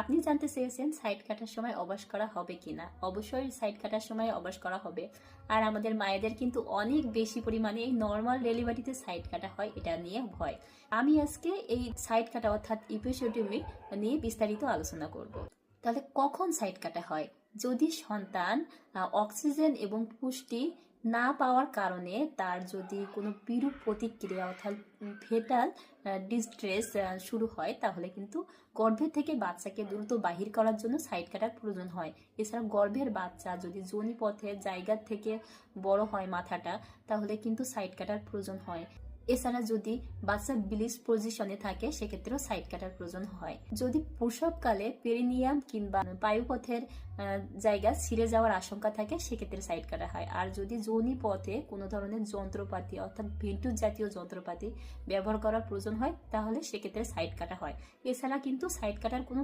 আপনি জানতে চেয়েছেন সাইড কাটার সময় অবাস করা হবে কিনা? অবশ্যই সাইড কাটার সময় অবাস করা হবে। আর আমাদের মায়েদের কিন্তু অনেক বেশি পরিমাণে এই নর্মাল ডেলিভারিতে সাইড কাটা হয়, এটা নিয়ে ভয়। আমি আজকে এই সাইড কাটা অর্থাৎ ইপিসোডিমি নিয়ে বিস্তারিত আলোচনা করব। তাহলে কখন সাইড কাটা হয়? যদি সন্তান অক্সিজেন এবং পুষ্টি না পাওয়ার কারণে তার যদি কোনো বিরূপ প্রতিক্রিয়া অর্থাৎ ফেটাল ডিস্ট্রেস শুরু হয়, তাহলে কিন্তু গর্ভের থেকে বাচ্চাকে দ্রুত বাহির করার জন্য সাইড কাটার প্রয়োজন হয়। এছাড়া গর্ভের বাচ্চা যদি যোনি পথের জায়গার থেকে বড় হয় মাথাটা, তাহলে কিন্তু সাইড কাটার প্রয়োজন হয়। এছাড়া যদি বাচ্চা বিলিস পজিশনে থাকে, সেক্ষেত্রেও সাইড কাটার প্রয়োজন হয়। যদি প্রসবকালে পেরিনিয়াম কিংবা বায়ুপথের জায়গা ছিঁড়ে যাওয়ার আশঙ্কা থাকে, সেক্ষেত্রে সাইড কাটা হয়। আর যদি যৌনি পথে কোনো ধরনের যন্ত্রপাতি অর্থাৎ বিদ্যুৎ জাতীয় যন্ত্রপাতি ব্যবহার করার প্রয়োজন হয়, তাহলে সেক্ষেত্রে সাইড কাটা হয়। এছাড়া কিন্তু সাইড কাটার কোনো